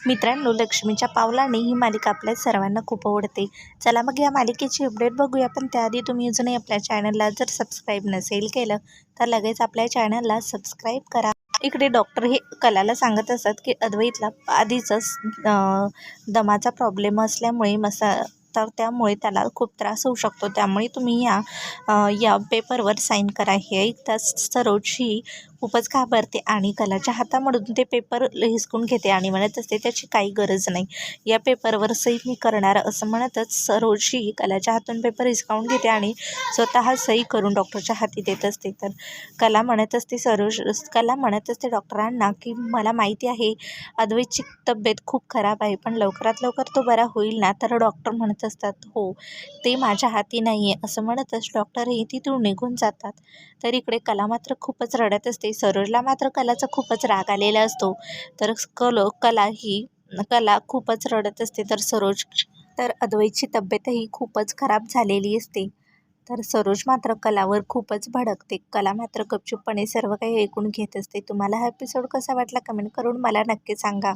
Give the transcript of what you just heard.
मित्रांनो लक्ष्मीच्या पावलाने ही मालिका आपल्या सर्वांना खूप आवडते. चला मग या मालिकेची अपडेट बघूया. पण त्याआधी तुम्ही अजूनही आपल्या चॅनलला जर सबस्क्राईब नसेल केलं तर लगेच आपल्या चॅनलला सबस्क्राईब करा. इकडे डॉक्टर हे कलाला सांगत असतात की अद्वैतला आधीच दमाचा प्रॉब्लेम असल्यामुळे मसा तर त्यामुळे त्याला खूप त्रास होऊ शकतो. त्यामुळे तुम्ही या या पेपरवर साईन करा. हे ऐकताच सरोज ही खूपच घाबरते आणि कलाच्या हातामधून ते पेपर हिसकून घेते आणि म्हणत असते त्याची काही गरज नाही. या पेपरवर सही मी करणार. असं म्हणतच सरोज ही कलाच्या हातून पेपर हिसकावून घेते आणि स्वतः सही करून डॉक्टरच्या हाती देत असते. तर कला म्हणत असते सरोज कला म्हणत असते डॉक्टरांना की मला माहिती आहे अद्वैतची तब्येत खूप खराब आहे पण लवकरात लवकर तो बरा होईल ना? तर डॉक्टर म्हणत असतात. हो ते माझ्या हाती नाही आहे असं म्हणतच डॉक्टरही तिथून निघून जातात. तर इकडे कला मात्र खूपच रडत असते. सरोजला मात्र कलाचा खूपच राग आलेला असतो. तर कल कला ही कला खूपच रडत असते. तर सरोज तर अद्वैतची तब्येतही खूपच खराब झालेली असते. तर सरोज मात्र कलावर खूपच भडकते. कला मात्र गपचूपपणे सर्व काही ऐकून घेत असते. तुम्हाला हा एपिसोड कसा वाटला? कमेंट करून मला नक्की सांगा.